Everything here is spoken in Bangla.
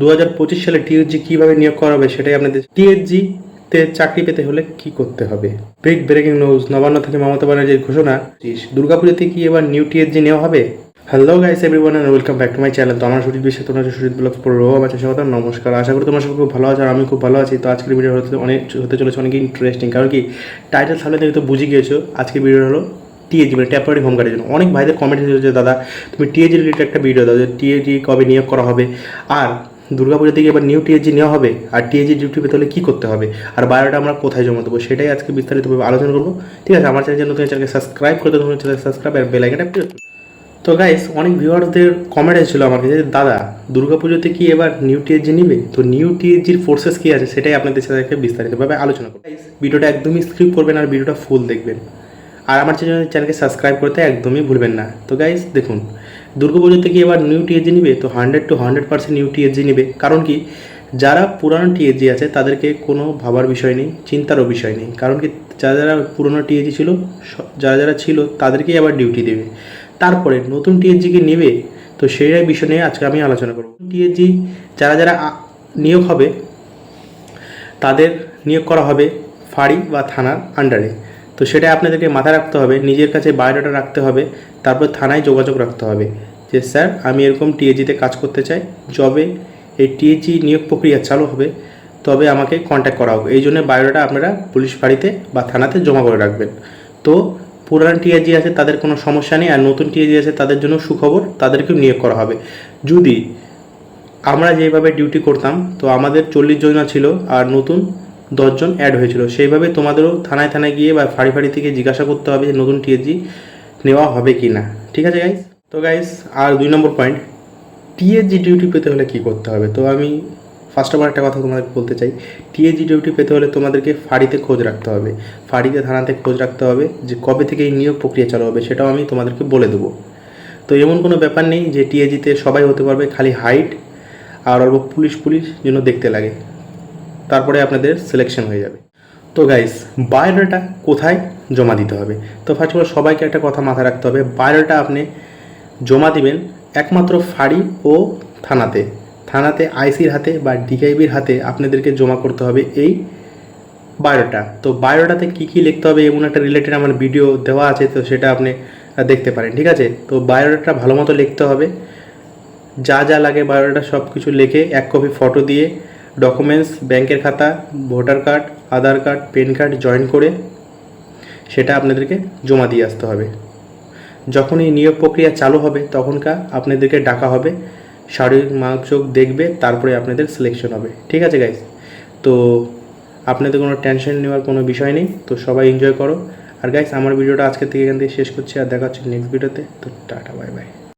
দু হাজার পঁচিশ সালে টিএসজি কীভাবে নিয়োগ করা হবে সেটাই আপনাদের টিএসজি তে চাকরি পেতে হলে কি করতে হবে? বিগ ব্রেকিং নিউজ নবান্ন থেকে মমতা ব্যানার্জির ঘোষণা। দুর্গাপুজোতে কি এবার নিউ টিএসজি নেওয়া হবে? Hello guys everyone and welcome back to my channel তো আমার সুজিত বিশ্ব তোমরা সুজিত ব্লগ রোগ আছে স্বাগত নমস্কার। আশা করি তোমার সব খুব ভালো আছে আর আমি খুব ভালো আছি। তো আজকের ভিডিও হতে অনেক হতে চলেছে অনেক ইন্টারেস্টিং কারণ কি টাইটেল সামনে থেকে তো বুঝে গিয়েছো, আজকের ভিডিও হলো টিএজি মানে টেম্পোরারি হোম গার্ডের জন্য। অনেক ভাইদের কমেন্ট এসেছে দাদা, তুমি টিএজি রিলেটেড একটা ভিডিও দাও যে টিএজি কবে নিয়োগ করা হবে? আর দুর্গাপুজো থেকে এবার নিউ টিএজি নেওয়া হবে। আর টিএজি ডিউটি পেতে হলে কী করতে হবে? আর বায়োটা আমরা কোথায় জমা দেবো? সেটাই আজকে বিস্তারিতভাবে আলোচনা করব। ঠিক আছে, আমার চ্যানেল নতুন চ্যানেলকে সাবস্ক্রাইব করতে তোমার চ্যানেল সাবস্ক্রাইব আর বেল আইকনটা তো গাইস অনেক ভিউয়ারদের কমেন্ট এসেছিল আমার কাছে যে, দাদা দুর্গাপুজোতে কি এবার নিউ টিএজি নিবে? তো নিউ টিএজির ফোর্সেস কী আছে? সেটাই আপনাদের সাথে বিস্তারিতভাবে আলোচনা করব। ভিডিওটা একদমই স্ক্রিপ করবেন আর ভিডিওটা ফুল দেখবেন। আর আমার চ্যানেল চ্যানেলকে সাবস্ক্রাইব করতে একদমই ভুলবেন না। তো গাইস দেখুন দুর্গাপুজোতে কি এবার নিউ টিএজি নিবে, তো hundred to hundred percent new TAG নিবে। কারণ কি, যারা পুরানো টিএজি আছে, তাদেরকে কোনো ভাবার বিষয় নেই, চিন্তারও বিষয় নেই। কারণ কি, যারা যারা পুরনো টিএজি ছিল যারা যারা ছিল, তাদেরকেই আবার ডিউটি দেবে। তারপরে নতুন টিএজিকে নেবে, তো সেই বিষয় নিয়ে আজকে আমি আলোচনা করব। টিএজি যারা যারা নিয়োগ হবে, তাদের নিয়োগ করা হবে ফাঁড়ি বা থানার আন্ডারে তো সেটা আপনাদেরকে মাথায় রাখতে হবে, নিজের কাছে বায়োডাটা রাখতে হবে, তারপর থানায় যোগাযোগ রাখতে হবে যে, স্যার, আমি এরকম টিএজিতে কাজ করতে চাই, যবে এই টিএজি নিয়োগ প্রক্রিয়া চালু হবে, তবে আমাকে কন্ট্যাক্ট করা হবে এই জন্য বায়োডাটা আপনারা পুলিশ ফাঁড়িতে বা থানাতে জমা করে রাখবেন। তো পুরান টিএজি আছে, তাদের কোনো সমস্যা নেই, আর নতুন টিএজি আছে, তাদের জন্য সুখবর, তাদেরকেও নিয়োগ করা হবে। যদি আমরা যেভাবে ডিউটি করতাম, তো আমাদের চল্লিশ জন ছিল, আর নতুন দশজন অ্যাড হয়েছিল। সেইভাবে তোমাদেরও থানায় থানায় গিয়ে বা ফাড়ি ফাড়ি থেকে জিজ্ঞাসা করতে হবে যে নতুন টিএসজি নেওয়া হবে কি না ঠিক আছে গাইস তো গাইস আর দুই নম্বর পয়েন্ট টিএসজি ডিউটি পেতে হলে কি করতে হবে? তো আমি ফার্স্ট অফ অল একটা কথা তোমাদের বলতে চাই। টিএসজি ডিউটি পেতে হলে তোমাদেরকে ফাঁড়িতে খোঁজ রাখতে হবে। ফাঁড়িতে, থানাতে খোঁজ রাখতে হবে যে কবে থেকে এই নিয়োগ প্রক্রিয়া চালু হবে, সেটাও আমি তোমাদেরকে বলে দেবো। তো এমন কোনো ব্যাপার নেই যে টিএজিতে সবাই হতে পারবে, খালি হাইট আর অল্প পুলিশ পুলিশ যেন দেখতে লাগে। তারপরে আপনাদের সিলেকশন হয়ে যাবে। তো গাইস বায়োডাটা কোথায় জমা দিতে হবে? তো ফার্স্ট অফ অল সবাইকে একটা কথা মাথায় রাখতে হবে, বায়োডাটা আপনি জমা দিবেন একমাত্র ফাড়ি ও থানাতে। থানাতে আইসির হাতে বা ডিআইবির হাতে আপনাদেরকে জমা করতে হবে এই বায়োডাটা। তো বায়োডাতে কী কী লিখতে হবে এমন একটা রিলেটেড আমার ভিডিও দেওয়া আছে, তো সেটা আপনি দেখতে পারেন, ঠিক আছে? তো বায়োডাটা ভালো মতো লিখতে হবে। যা যা লাগে বায়োডাটা সব কিছু লিখে এক কপি ফটো দিয়ে ডকুমেন্টস ব্যাংকের খাতা voter card Aadhaar card PAN card join করে সেটা আপনাদেরকে জমা দিয়ে আসতে হবে। যখন এই নিয়োগ প্রক্রিয়া চালু হবে, তখনকার আপনাদেরকে ডাকা হবে, শারীরিক মানসিক দেখবে, তারপরে আপনাদের সিলেকশন হবে। ঠিক আছে গাইজ তো আপনাদের কোনো টেনশন নেওয়ার কোনো বিষয় নেই, তো সবাই এনজয় করো। আর গাইস আমার ভিডিওটা আজকে থেকে এখান থেকে শেষ করছি, আর দেখা হচ্ছে নেক্সট ভিডিওতে তো। Tata bye bye